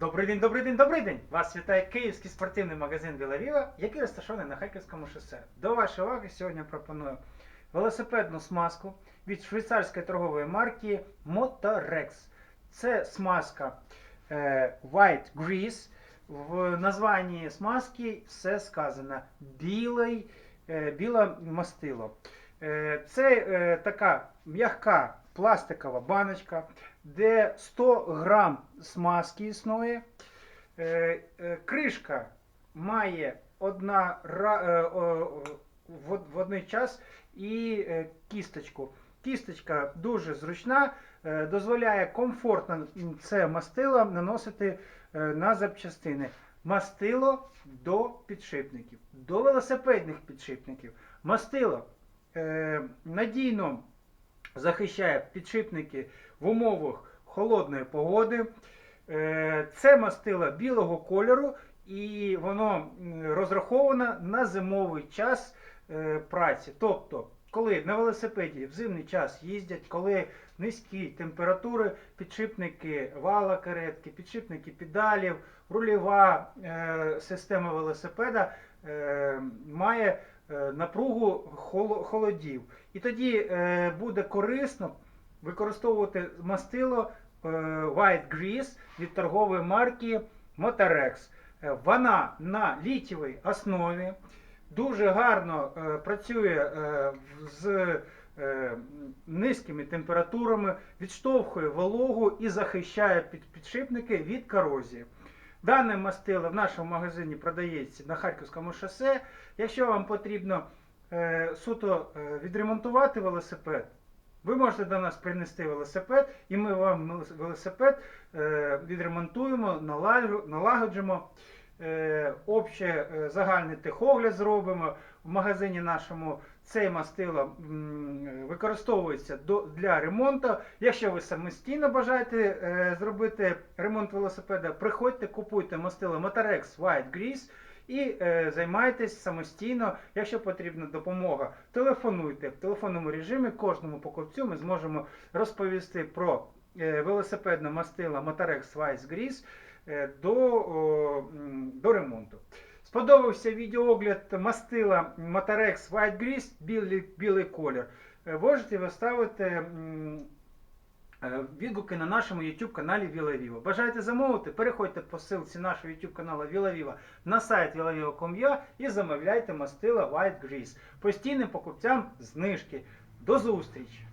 Добрий день, добрий день, добрий день! Вас вітає київський спортивний магазин Вілавіва, який розташований на Харківському шосе. До вашої уваги сьогодні пропоную велосипедну смазку від швейцарської торгової марки Motorex. Це смазка е, White Grease. В названні смазки все сказано білий, е, біле мастило. Е, Це така м'яка пластикова баночка, де 100 грам смазки існує. Е, е, Кришка має одна е, в од- один час і кісточку. Кісточка дуже зручна, дозволяє комфортно це мастило наносити на запчастини. Мастило до підшипників, до велосипедних підшипників. Мастило надійно захищає підшипники в умовах холодної погоди. Е, Це мастило білого кольору і воно розраховано на зимовий час е, праці. Тобто, коли на велосипеді в зимний час їздять, коли низькі температури, підшипники вала каретки, підшипники педалів, рульова е, система велосипеда має напругу холодів. І тоді е, буде корисно використовувати мастило е, White Grease від торгової марки Motorex. Е, Вона на літєвій основі дуже гарно е, працює е, з е, низькими температурами, відштовхує вологу і захищає підшипники від корозії. Дане мастило в нашому магазині продається на Харківському шосе. Якщо вам потрібно е, суто е, відремонтувати велосипед, ви можете до нас принести велосипед, і ми вам велосипед е, відремонтуємо, налагоджимо. Е, обще е, загальний техогляд зробимо в магазині нашому. Це мастило використовується для ремонту. Якщо ви самостійно бажаєте е, зробити ремонт велосипеда, приходьте, купуйте мастило Motorex White Grease і займайтесь самостійно. Якщо потрібна допомога, телефонуйте в телефонному режимі. Кожному покупцю ми зможемо розповісти про велосипедне мастило Motorex White Grease е, до, до ремонту. Сподобався відеоогляд мастила Motorex White Grease, білий, білий колір. Е, Можете виставити е, відгуки на нашому YouTube каналі Віла Віва. Бажаєте замовити? Переходьте по ссылці нашого YouTube каналу Віла Віва на сайт vilaviva.com.ua і замовляйте мастила White Grease. Постійним покупцям знижки. До зустрічі!